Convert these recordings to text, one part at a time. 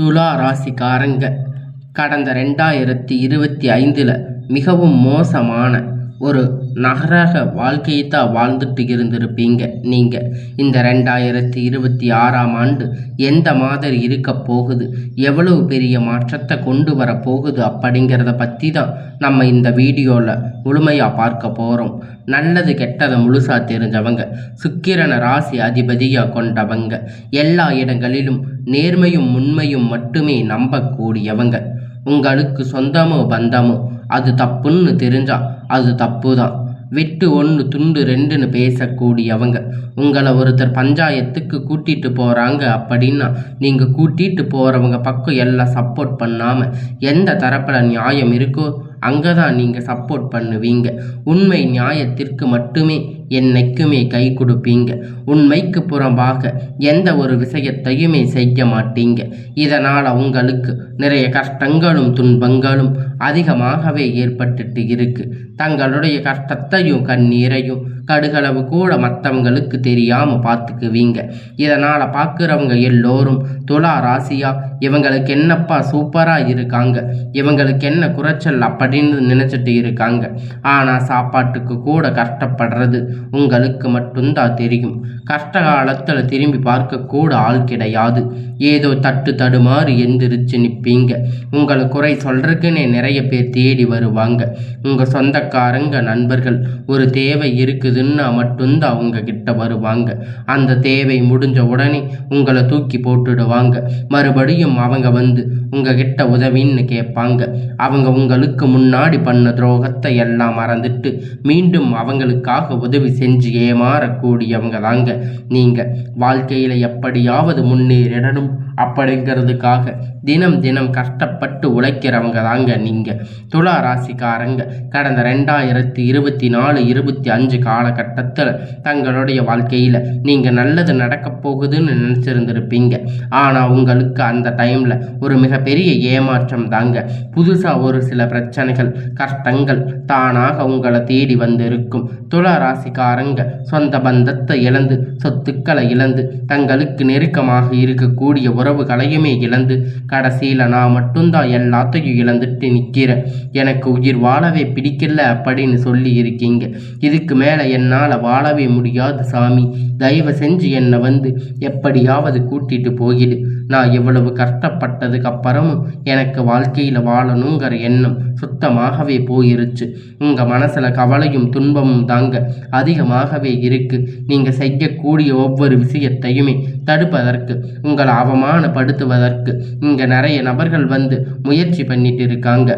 துலா ராசிக்காரங்க. கடந்த ரெண்டாயிரத்தி இருபத்தி ஐந்தில் மிகவும் மோசமான ஒரு நகராக வாழ்க்கையை தான் வாழ்ந்துட்டு இருந்திருப்பீங்க. நீங்கள் இந்த ரெண்டாயிரத்தி இருபத்தி ஆறாம் ஆண்டு எந்த மாதிரி இருக்க போகுது? எவ்வளவு பெரிய மாற்றத்தை கொண்டு வர போகுது அப்படிங்கிறத பற்றி தான் நம்ம இந்த வீடியோவில் முழுமையாக பார்க்க போகிறோம் நல்லது கெட்டதை முழுசாக தெரிஞ்சவங்க சுக்கிரன ராசி அதிபதியாக கொண்டவங்க எல்லா இடங்களிலும் நேர்மையும் உண்மையும் மட்டுமே நம்பக்கூடியவங்க. உங்களுக்கு சொந்தமோ பந்தமோ அது தப்புன்னு தெரிஞ்சா அது தப்பு தான் வெட்டு ஒன்று துண்டு ரெண்டுன்னு பேசக்கூடியவங்க. உங்களை ஒருத்தர் பஞ்சாயத்துக்கு கூட்டிட்டு போகிறாங்க அப்படின்னா நீங்கள் கூட்டிட்டு போகிறவங்க பக்கம் எல்லாம் சப்போர்ட் பண்ணாமல் எந்த தரப்பில் நியாயம் இருக்கோ அங்கே தான் நீங்கள் சப்போர்ட் பண்ணுவீங்க. உண்மை நியாயத்திற்கு மட்டுமே என்னைக்குமே கை கொடுப்பீங்க. உண்மைக்கு புறம்பாக எந்த ஒரு விஷயத்தையுமே செய்ய மாட்டீங்க. இதனால் உங்களுக்கு நிறைய கஷ்டங்களும் துன்பங்களும் அதிகமாகவே ஏற்பட்டுட்டு இருக்கு. தங்களுடைய கஷ்டத்தையும் கண்ணீரையும் கடுகளவு கூட மற்றவங்களுக்கு தெரியாமல் பார்த்துக்குவீங்க. இதனால் பார்க்குறவங்க எல்லோரும் துலா ராசியா இவங்களுக்கு என்னப்பா சூப்பராக இருக்காங்க. இவங்களுக்கு என்ன குறைச்சல் அப்படின்னு நினச்சிட்டு இருக்காங்க. ஆனால் சாப்பாட்டுக்கு கூட கஷ்டப்படுறது உங்களுக்கு மட்டும்தான் தெரியும். கஷ்ட காலத்தில் திரும்பி பார்க்கக்கூட ஆள் கிடையாது. ஏதோ தட்டு தடுமாறு எந்திரிச்சு நிற்பீங்க உங்களை குறை சொல்றதுக்குன்னே நிறைய பேர் தேடி வருவாங்க. உங்கள் சொந்தக்காரங்க நண்பர்கள் ஒரு தேவை இருக்குதுன்னா மட்டும்தான் அவங்க கிட்ட வருவாங்க. அந்த தேவை முடிஞ்ச உடனே உங்களை தூக்கி போட்டுடுவாங்க. மறுபடியும் அவங்க வந்து உங்ககிட்ட உதவின்னு கேட்பாங்க. அவங்க உங்களுக்கு முன்னாடி பண்ண துரோகத்தை எல்லாம் மறந்துட்டு மீண்டும் அவங்களுக்காக உதவி செஞ்சு ஏமாறக்கூடியவங்க தாங்க நீங்கள் வாழ்க்கையில் எப்படியாவது முன்னேறிடணும் அப்படிங்கிறதுக்காக தினம் தினம் கஷ்டப்பட்டு உழைக்கிறவங்க தாங்க நீங்கள் துலா ராசிக்காரங்க கடந்த ரெண்டாயிரத்தி இருபத்தி நாலு இருபத்தி அஞ்சு காலகட்டத்தில் தங்களுடைய வாழ்க்கையில் நீங்கள் நல்லது நடக்கப் போகுதுன்னு நினச்சிருந்துருப்பீங்க. ஆனால் உங்களுக்கு அந்த டைமில் ஒரு மிகப்பெரிய ஏமாற்றம் தாங்க புதுசாக ஒரு சில பிரச்சனைகள் கஷ்டங்கள் தானாக உங்களை தேடி வந்திருக்கும். துலா ராசிக்காரங்க சொந்த பந்தத்தை இழந்து சொத்துக்களை இழந்து தங்களுக்கு நெருக்கமாக இருக்கக்கூடிய ஒரு உறவுகளையுமே இழந்து கடைசியில் நான் மட்டும்தான் எல்லாத்தையும் இழந்துட்டு நிற்கிறேன் எனக்கு உயிர் வாழவே பிடிக்கல அப்படின்னு சொல்லி இருக்கீங்க. இதுக்கு மேலே என்னால் வாழவே முடியாது சாமி. தயவு செஞ்சு என்னை வந்து எப்படியாவது கூட்டிட்டு போயிடு. நான் எவ்வளவு கஷ்டப்பட்டதுக்கு அப்புறமும் எனக்கு வாழ்க்கையில் வாழணுங்கிற எண்ணம் சுத்தமாகவே போயிருச்சு. உங்கள் மனசில் கவலையும் துன்பமும் தாங்க அதிகமாகவே இருக்கு. நீங்கள் செய்யக்கூடிய ஒவ்வொரு விஷயத்தையுமே தடுப்பதற்கு உங்களை அவமானப்படுத்துவதற்கு இங்கே நிறைய நபர்கள் வந்து முயற்சி பண்ணிட்டு இருக்காங்க.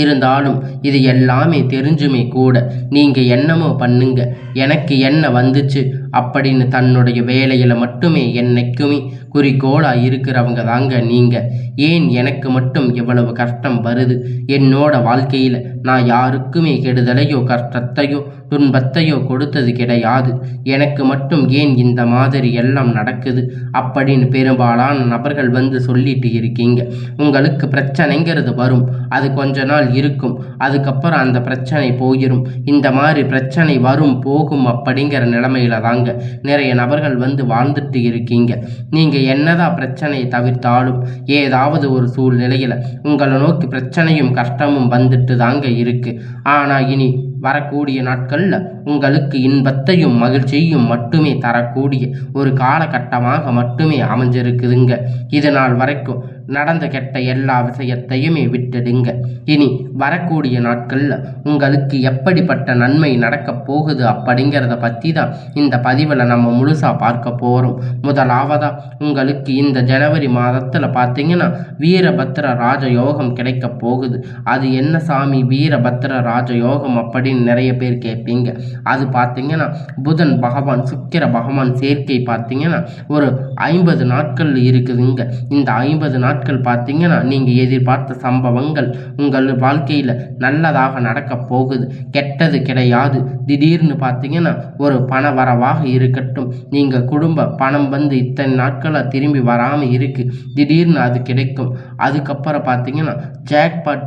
இருந்தாலும் இது எல்லாமே தெரிஞ்சுமே கூட நீங்கள் என்னமோ பண்ணுங்க. எனக்கு என்ன வந்துச்சு? அப்படின்னு தன்னுடைய வேலையில் மட்டுமே என்னைக்குமே குறிக்கோளாக இருக்கிறவங்க தாங்க நீங்கள் ஏன் எனக்கு மட்டும் எவ்வளவு கஷ்டம் வருது? என்னோட வாழ்க்கையில் நான் யாருக்குமே கெடுதலையோ கஷ்டத்தையோ துன்பத்தையோ கொடுத்தது கிடையாது. எனக்கு மட்டும் ஏன் இந்த மாதிரி எல்லாம் நடக்குது? அப்படின்னு பெரும்பாலான நபர்கள் வந்து சொல்லிட்டு இருக்கீங்க. உங்களுக்கு பிரச்சனைங்கிறது வரும். அது கொஞ்ச நாள் இருக்கும். அதுக்கப்புறம் அந்த பிரச்சனை போயிடும் இந்த மாதிரி பிரச்சனை வரும் போகும் அப்படிங்கிற நிலைமையில தாங்க நிறைய நபர்கள் வந்து வாழ்ந்துட்டு இருக்கீங்க. நீங்கள் என்னதான் பிரச்சனையை தவிர்த்தாலும் ஏதாவது ஒரு சூழ்நிலையில் உங்களை நோக்கி பிரச்சனையும் கஷ்டமும் வந்துட்டு தாங்க இருக்கு. ஆனால் இனி வரக்கூடிய நாட்களில் உங்களுக்கு இன்பத்தையும் மகிழ்ச்சியையும் மட்டுமே தரக்கூடிய ஒரு காலகட்டமாக மட்டுமே அமைஞ்சிருக்குதுங்க. இது நாள் வரைக்கும் நடந்த கெட்ட எல்லா விஷயத்தையுமே விட்டுடுங்க. இனி வரக்கூடிய நாட்களில் உங்களுக்கு எப்படிப்பட்ட நன்மை நடக்கப் போகுது அப்படிங்கிறத பற்றி தான் இந்த பதிவில் நம்ம முழுசாக பார்க்க போகிறோம் முதலாவதாக உங்களுக்கு இந்த ஜனவரி மாதத்தில் பார்த்தீங்கன்னா வீரபத்ர ராஜயோகம் கிடைக்க போகுது. அது என்ன சாமி? வீரபத்ர ராஜயோகம் அப்படின்னு நிறைய பேர் கேட்பீங்க. அது பார்த்தீங்கன்னா புதன் பகவான் சுக்கிர பகவான் சேர்க்கை பார்த்தீங்கன்னா ஒரு ஐம்பது நாட்கள் இருக்குதுங்க. இந்த ஐம்பது நாட்கள் பார்த்தீங்கன்னா நீங்கள் எதிர்பார்த்த சம்பவங்கள் உங்கள் வாழ்க்கையில் நல்லதாக நடக்க போகுது. கெட்டது கிடையாது. திடீர்னு பார்த்தீங்கன்னா ஒரு பண வரவாக இருக்கட்டும். நீங்கள் குடும்ப பணம் வந்து இத்தனை நாட்களாக திரும்பி வராமல் இருக்குது திடீர்னு அது கிடைக்கும். அதுக்கப்புறம் பார்த்தீங்கன்னா ஜாக்பாட்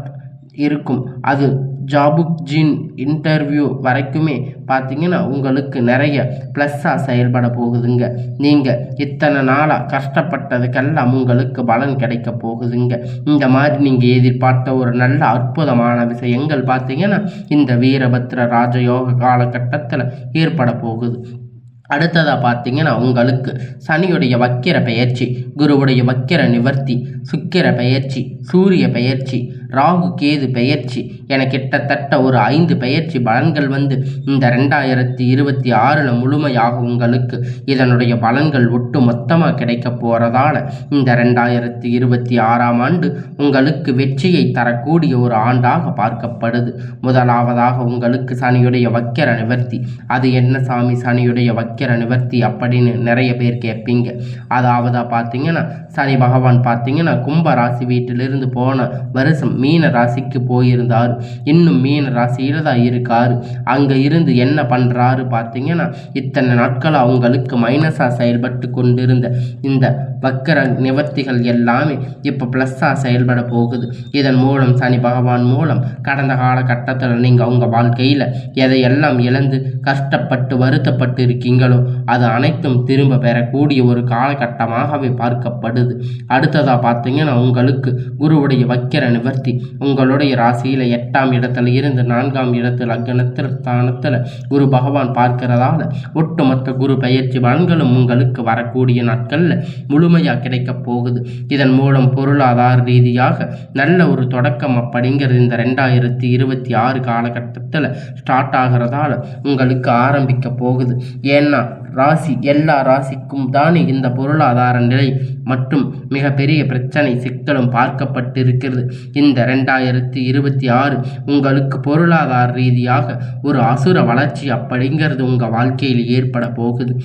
இருக்கும். அது ஜாபுக் ஜீன் இன்டர்வியூ வரைக்குமே பார்த்தீங்கன்னா உங்களுக்கு நிறைய ப்ளஸ்ஸாக செயல்பட போகுதுங்க. நீங்கள் இத்தனை நாளாக கஷ்டப்பட்டதுக்கெல்லாம் உங்களுக்கு பலன் கிடைக்க போகுதுங்க. இந்த மாதிரி நீங்கள் எதிர்பார்த்த ஒரு நல்ல அற்புதமான விஷயங்கள் பார்த்தீங்கன்னா இந்த வீரபத்ர ராஜயோக காலகட்டத்தில் ஏற்பட போகுது. அடுத்ததாக பார்த்தீங்கன்னா உங்களுக்கு சனியுடைய வக்கிர பெயர்ச்சி குருவுடைய வக்கிர நிவர்த்தி சுக்கிர பெயர்ச்சி சூரிய பெயர்ச்சி ராகு கேது பெயர்ச்சி. என கிட்டத்தட்ட ஒரு ஐந்து பெயர்ச்சி பலன்கள் வந்து இந்த ரெண்டாயிரத்தி இருபத்தி ஆறில் முழுமையாக உங்களுக்கு. இதனுடைய பலன்கள் ஒட்டு மொத்தமாக கிடைக்க போகிறதால இந்த ரெண்டாயிரத்தி இருபத்தி ஆறாம் ஆண்டு உங்களுக்கு வெற்றியை தரக்கூடிய ஒரு ஆண்டாக பார்க்கப்படுது. முதலாவதாக உங்களுக்கு சனியுடைய வக்கிர நிவர்த்தி. அது என்ன சாமி? சனியுடைய வக்கிர நிவர்த்தி அப்படின்னு நிறைய பேர் கேட்பீங்க. அதாவது பார்த்தீங்கன்னா சனி பகவான் பார்த்தீங்கன்னா கும்ப ராசி வீட்டிலிருந்து போன வருஷம் மீன ராசிக்கு போயிருந்தார். இன்னும் மீன ராசியில் தான் இருக்கார். அங்கே இருந்து என்ன பண்ணுறாரு பார்த்தீங்கன்னா இத்தனை நாட்கள் அவங்களுக்கு மைனஸாக செயல்பட்டு கொண்டிருந்த இந்த வக்கர நிவர்த்திகள் எல்லாமே இப்போ ப்ளஸ்ஸாக செயல்பட போகுது. இதன் மூலம் சனி பகவான் மூலம் கடந்த காலகட்டத்தில் நீங்கள் உங்கள் வாழ்க்கையில் எதையெல்லாம் இழந்து கஷ்டப்பட்டு வருத்தப்பட்டு இருக்கீங்களோ அது அனைத்தும் திரும்ப பெறக்கூடிய ஒரு காலகட்டமாகவே பார்க்கப்படுது. அடுத்ததாக பார்த்தீங்கன்னா உங்களுக்கு குருவுடைய வக்கிர நிவர்த்தி உங்களுடைய ராசியில் எட்டாம் இடத்துல இருந்து நான்காம் இடத்தில் அக்கணத்தில் ஸ்தானத்தில் குரு பகவான் பார்க்கிறதால ஒட்டுமொத்த குரு பயிற்சி பலன்களும் உங்களுக்கு வரக்கூடிய நாட்களில் முழுமையாக கிடைக்கப் போகுது. இதன் மூலம் பொருளாதார ரீதியாக நல்ல ஒரு தொடக்கம் அப்படிங்கிறது இந்த ரெண்டாயிரத்தி இருபத்தி ஆறு காலகட்டத்தில் ஸ்டார்ட் ஆகிறதால உங்களுக்கு ஆரம்பிக்க போகுது. ஏன்னா ராசி எல்லா ராசிக்கும் தான் இந்த பொருளாதார நிலை மற்றும் மிகப்பெரிய பிரச்சனை சிக்கலும் பார்க்கப்பட்டிருக்கிறது. இந்த ரெண்டாயிரத்தி இருபத்தி ஆறு உங்களுக்கு பொருளாதார ரீதியாக ஒரு அசுர வளர்ச்சி அப்படிங்கிறது உங்கள் வாழ்க்கையில் ஏற்பட போகுது.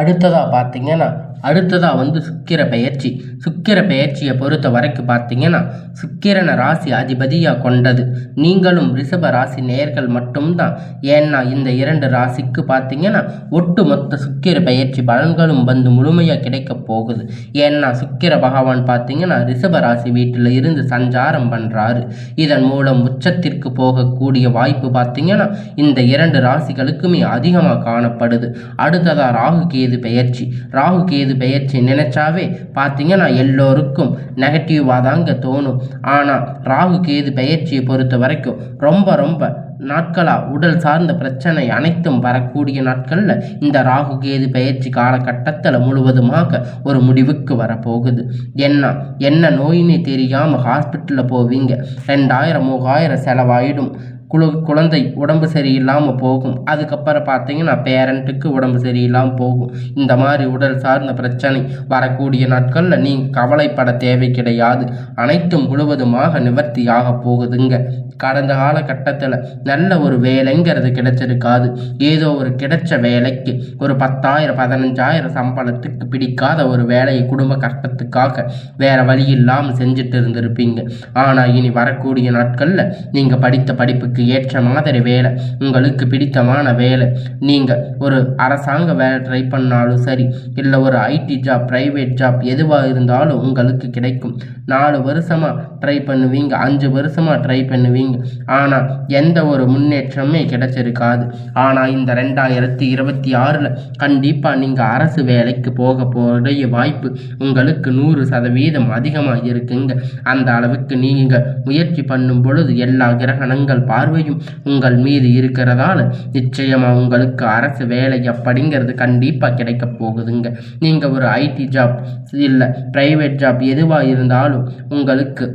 அடுத்ததாக பார்த்தீங்கன்னா அடுத்ததாக வந்து சுக்கிர பெயர்ச்சி. சுக்கிர பெயர்ச்சியை பொறுத்த வரைக்கும் பார்த்தீங்கன்னா சுக்கிரனை ராசி அதிபதியாக கொண்டது. நீங்களும் ரிஷப ராசி நேர்கள் மட்டும்தான். ஏன்னா இந்த இரண்டு ராசிக்கு பார்த்தீங்கன்னா ஒட்டு மொத்த சுக்கிர பெயர்ச்சி பலன்களும் வந்து முழுமையாக கிடைக்க போகுது. ஏன்னா சுக்கிர பகவான் பார்த்தீங்கன்னா ரிஷப ராசி வீட்டில் இருந்து சஞ்சாரம் பண்ணுறாரு இதன் மூலம் உச்சத்திற்கு போகக்கூடிய வாய்ப்பு பார்த்தீங்கன்னா இந்த இரண்டு ராசிகளுக்குமே அதிகமாக காணப்படுது. அடுத்ததாக ராகு கேது பெயர்ச்சி? ராகு கேது பெயர்ச்சி நினைச்சாவே பார்த்தீங்கன்னா எல்லோருக்கும் நெகட்டிவாக தாங்க தோணும். ஆனால் ராகு கேது பெயர்ச்சியை பொறுத்த வரைக்கும் ரொம்ப ரொம்ப நாட்களாக உடல் சார்ந்த பிரச்சனை அனைத்தும் வரக்கூடிய நாட்களில் இந்த ராகு கேது பயிற்சி காலகட்டத்தில் முழுவதுமாக ஒரு முடிவுக்கு வரப்போகுது. என்ன என்ன நோயினே தெரியாமல் ஹாஸ்பிட்டலில் போவீங்க. ரெண்டாயிரம் மூவாயிரம் செலவாயிடும். குழு குழந்தை உடம்பு சரியில்லாமல் போகும். அதுக்கப்புறம் பார்த்தீங்கன்னா பேரண்ட்டுக்கு உடம்பு சரியில்லாமல் போகும். இந்த மாதிரி உடல் சார்ந்த பிரச்சனை வரக்கூடிய நாட்களில் நீங்கள் கவலைப்பட தேவை கிடையாது. அனைத்தும் முழுவதுமாக நிவர்த்தியாக போகுதுங்க. கடந்த காலகட்டத்தில் நல்ல ஒரு வேலைங்கிறது கிடைச்சிருக்காது. ஏதோ ஒரு கிடைச்ச வேலைக்கு ஒரு பத்தாயிரம் பதினஞ்சாயிரம் சம்பளத்துக்கு பிடிக்காத ஒரு வேலையை குடும்ப கஷ்டத்துக்காக வேற வழி இல்லாமல் செஞ்சுட்டு இருந்திருப்பீங்க. ஆனால் இனி வரக்கூடிய நாட்களில் நீங்கள் படித்த படிப்புக்கு ஏற்ற மாதிரி வேலை உங்களுக்கு பிடித்தமான வேலை. நீங்கள் ஒரு அரசாங்க வேலை ட்ரை பண்ணாலும் சரி இல்லை ஒரு ஐடி ஜாப் ப்ரைவேட் ஜாப் எதுவாக இருந்தாலும் உங்களுக்கு கிடைக்கும். நாலு வருஷமாக ட்ரை பண்ணுவீங்க அஞ்சு வருஷமாக ட்ரை பண்ணுவீங்க. ஆனால் எந்த ஒரு முன்னேற்றமே கிடைச்சிருக்காது. ஆனால் இந்த ரெண்டாயிரத்தி இருபத்தி ஆறில் கண்டிப்பாக நீங்கள் அரசு வேலைக்கு போக போகிற வாய்ப்பு உங்களுக்கு நூறு சதவீதம் அதிகமாக இருக்குங்க. அந்த அளவுக்கு நீங்கள் முயற்சி பண்ணும் பொழுது எல்லா கிரகணங்கள் பார்வையும் உங்கள் மீது இருக்கிறதால நிச்சயமாக உங்களுக்கு அரசு வேலை அப்படிங்கிறது கண்டிப்பாக கிடைக்க போகுதுங்க. நீங்கள் ஒரு ஐடி ஜாப் இல்லை ப்ரைவேட் ஜாப் எதுவாக இருந்தாலும் உங்களுக்கு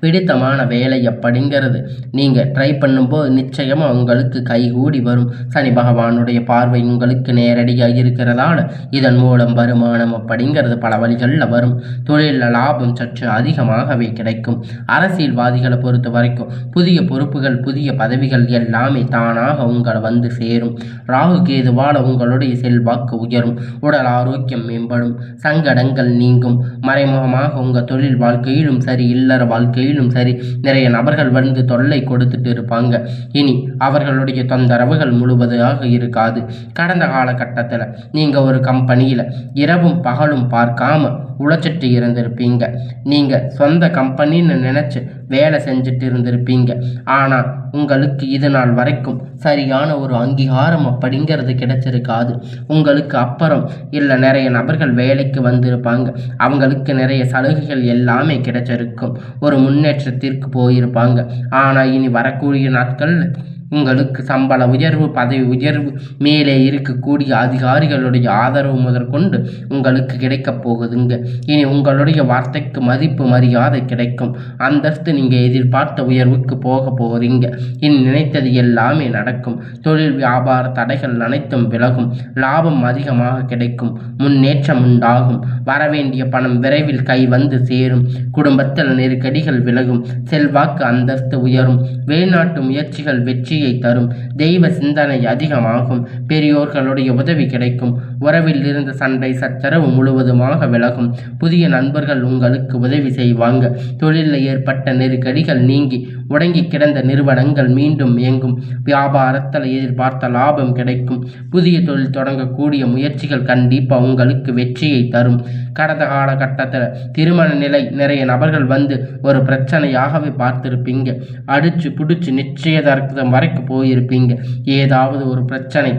பிடித்தமான வேலை அப்படிங்கிறது நீங்கள் ட்ரை பண்ணும்போது நிச்சயமாக உங்களுக்கு கைகூடி வரும். சனி பகவானுடைய பார்வை உங்களுக்கு நேரடியாக இருக்கிறதால இதன் மூலம் வருமானம் அப்படிங்கிறது பல வழிகளில் வரும். தொழிலில் லாபம் சற்று அதிகமாகவே கிடைக்கும். அரசியல்வாதிகளை பொறுத்த வரைக்கும் புதிய பொறுப்புகள் புதிய பதவிகள் எல்லாமே தானாக உங்களை வந்து சேரும். ராகு கேதுவால் உங்களுடைய செல்வாக்கு உயரும். உடல் ஆரோக்கியம் மேம்படும். சங்கடங்கள் நீங்கும். மறைமுகமாக உங்கள் தொழில் வாழ்க்கையிலும் சரி இல்லற வாழ்க்கையிலும் வேலையிலும் சரி நிறைய நபர்கள் வந்து தொல்லை கொடுத்துட்டு இருப்பாங்க. இனி அவர்களுடைய தொந்தரவுகள் முழுவதாக இருக்காது. கடந்த காலகட்டத்தில் நீங்கள் ஒரு கம்பெனியில் இரவும் பகலும் பார்க்காம உழைச்சிட்டு இருந்திருப்பீங்க. நீங்கள் சொந்த கம்பெனின்னு நினச்சி வேலை செஞ்சுட்டு இருந்திருப்பீங்க. ஆனால் உங்களுக்கு இது நாள் வரைக்கும் சரியான ஒரு அங்கீகாரம் அப்படிங்கிறது கிடைச்சிருக்காது. உங்களுக்கு அப்புறம் இல்லை நிறைய நபர்கள் வேலைக்கு வந்திருப்பாங்க. அவங்களுக்கு நிறைய சலுகைகள் எல்லாமே கிடைச்சிருக்கும். ஒரு முன்னேற்றத்திற்கு போயிருப்பாங்க. ஆனால் இனி வரக்கூடிய நாட்களில் உங்களுக்கு சம்பள உயர்வு பதவி உயர்வு மேலே இருக்கக்கூடிய அதிகாரிகளுடைய ஆதரவு முதற்கொண்டு உங்களுக்கு கிடைக்கப் போகுதுங்க. இனி உங்களுடைய வார்த்தைக்கு மதிப்பு மரியாதை கிடைக்கும். அந்தஸ்து நீங்கள் எதிர்பார்த்த உயர்வுக்கு போக போகிறீங்க இனி நினைத்தது எல்லாமே நடக்கும். தொழில் வியாபார தடைகள் அனைத்தும் விலகும். லாபம் அதிகமாக கிடைக்கும். முன்னேற்றம் உண்டாகும். வரவேண்டிய பணம் விரைவில் கை வந்து சேரும். குடும்பத்தில் நெருக்கடிகள் விலகும். செல்வாக்கு அந்தஸ்து உயரும். வெளிநாட்டு முயற்சிகள் வெற்றி வெற்றியை தரும். தெய்வ சிந்தனை அதிகமாகும். பெரியோர்களுடைய உதவி கிடைக்கும். உறவில் இருந்த சண்டை சச்சரவு முழுவதுமாக விலகும். புதிய நண்பர்கள் உங்களுக்கு உதவி செய்வாங்க. தொழிலில் ஏற்பட்ட நெருக்கடிகள் நீங்கி உடங்கி கிடந்த நிறுவனங்கள் மீண்டும் இயங்கும். வியாபாரத்தில் எதிர்பார்த்த லாபம் கிடைக்கும். புதிய தொழில் தொடங்கக்கூடிய முயற்சிகள் கண்டிப்பாக உங்களுக்கு வெற்றியை தரும். கடந்த காலகட்டத்தில் திருமண நிலை நிறைய நபர்கள் வந்து ஒரு பிரச்சனையாகவே பார்த்துருப்பீங்க. அடிச்சு பிடிச்சி நிச்சயதார்த்தம் வரைக்கும் போயிருப்பீங்க. ஏதாவது ஒரு பிரச்சனை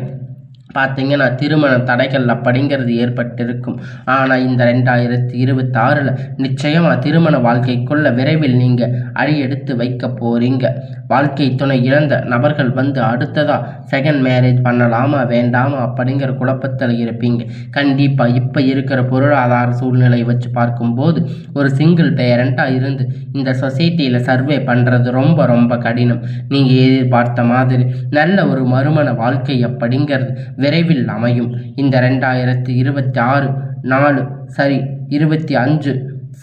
பார்த்தீங்கன்னா திருமண தடைகள் அப்படிங்கிறது ஏற்பட்டிருக்கும். ஆனால் இந்த ரெண்டாயிரத்தி இருபத்தாறில் நிச்சயமாக திருமண வாழ்க்கைக்குள்ள விரைவில் நீங்கள் அடியெடுத்து வைக்க போகிறீங்க வாழ்க்கை துணை இழந்த நபர்கள் வந்து அடுத்ததாக செகண்ட் மேரேஜ் பண்ணலாமா வேண்டாமா அப்படிங்கிற குழப்பத்தில் இருப்பீங்க. கண்டிப்பாக இப்போ இருக்கிற பொருளாதார சூழ்நிலை வச்சு பார்க்கும்போது ஒரு சிங்கிள் பேரண்ட்டாக இருந்து இந்த சொசைட்டியில் சர்வே பண்ணுறது ரொம்ப ரொம்ப கடினம். நீங்கள் எதிர்பார்த்த மாதிரி நல்ல ஒரு மறுமண வாழ்க்கை அப்படிங்கிறது விரைவில் அமையும். இந்த ரெண்டாயிரத்தி இருபத்தி ஆறு நாலு சரி இருபத்தி அஞ்சு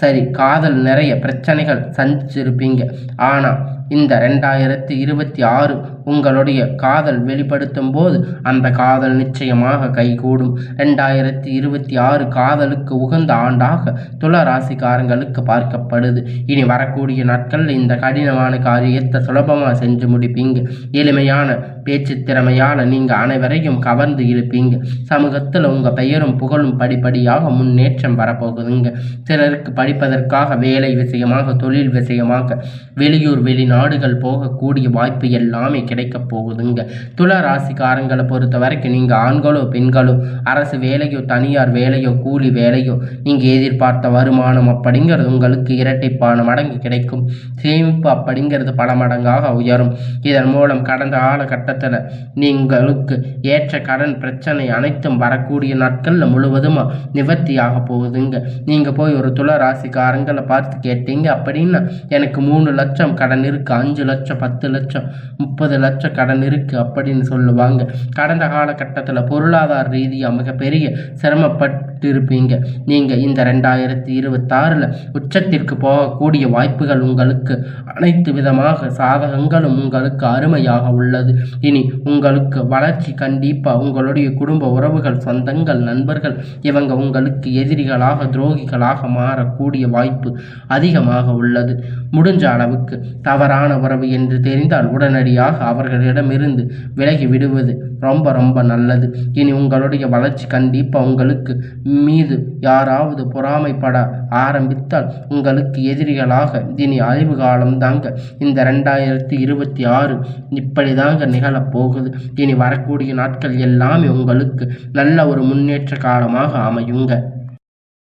சரி காதல் நிறைய பிரச்சனைகள் சந்திச்சிருப்பீங்க. ஆனால் இந்த ரெண்டாயிரத்தி இருபத்தி ஆறு உங்களுடைய காதல் வெளிப்படுத்தும் போது அந்த காதல் நிச்சயமாக கைகூடும். ரெண்டாயிரத்தி இருபத்தி ஆறு காதலுக்கு உகந்த ஆண்டாக துள ராசிக்காரங்களுக்கு பார்க்கப்படுது. இனி வரக்கூடிய நாட்களில் இந்த கடினமான காரியத்தை சுலபமாக செஞ்சு முடிப்பீங்க. எளிமையான பேச்சு திறமையால் நீங்கள் அனைவரையும் கவர்ந்து இழுப்பீங்க சமூகத்தில் உங்கள் பெயரும் புகழும் படிப்படியாக முன்னேற்றம் வரப்போகுதுங்க. சிலருக்கு படிப்பதற்காக வேலை விஷயமாக தொழில் விஷயமாக வெளியூர் வெளிநாடுகள் போகக்கூடிய வாய்ப்பு எல்லாமே கிடைக்க போகுதுங்க. துள ராசிக்காரங்களை பொறுத்த வரைக்கும் நீங்கள் ஆண்களோ பெண்களோ அரசு வேலையோ தனியார் வேலையோ கூலி வேலையோ நீங்கள் எதிர்பார்த்த வருமானம் அப்படிங்கிறது உங்களுக்கு இரட்டைப்பான மடங்கு கிடைக்கும். சேமிப்பு அப்படிங்கிறது பல மடங்காக உயரும். இதன் மூலம் கடந்த காலகட்டத்தில் நீங்களுக்கு ஏற்ற கடன் பிரச்சனை அனைத்தும் வரக்கூடிய நாட்களில் முழுவதுமாக நிவர்த்தியாக போகுதுங்க. நீங்கள் போய் ஒரு துள ராசிக்காரங்களை பார்த்து கேட்டீங்க அப்படின்னா எனக்கு மூணு லட்சம் கடன் இருக்குது அஞ்சு லட்சம் பத்து லட்சம் முப்பது லட்சம் கடன் இருக்குது அப்படின்னு சொல்லுவாங்க. கடந்த காலகட்டத்தில் பொருளாதார ரீதியாக மிகப்பெரிய சிரமப்பட்டு இருப்பீங்க நீங்கள் இந்த ரெண்டாயிரத்தி இருபத்தாறில் உச்சத்திற்கு போகக்கூடிய வாய்ப்புகள் உங்களுக்கு அனைத்து விதமாக சாதகங்களும் உங்களுக்கு அருமையாக உள்ளது. இனி உங்களுக்கு வளர்ச்சி கண்டிப்பாக உங்களுடைய குடும்ப உறவுகள் சொந்தங்கள் நண்பர்கள் இவங்க உங்களுக்கு எதிரிகளாக துரோகிகளாக மாறக்கூடிய வாய்ப்பு அதிகமாக உள்ளது. முடிஞ்ச அளவுக்கு தவறான உறவு என்று தெரிந்தால் உடனடியாக அவர்களிடமிருந்து விலகி விடுவது ரொம்ப ரொம்ப நல்லது. இனி உங்களுடைய வளர்ச்சி கண்டிப்பாக உங்களுக்கு மீது யாராவது பொறாமைப்பட ஆரம்பித்தால் உங்களுக்கு எதிரிகளாக இனி அழிவு காலம் தாங்க இந்த ரெண்டாயிரத்தி இருபத்தி ஆறு இப்படி தாங்க நிகழப்போகுது இனி வரக்கூடிய நாட்கள் எல்லாமே உங்களுக்கு நல்ல ஒரு முன்னேற்ற காலமாக அமையுங்க.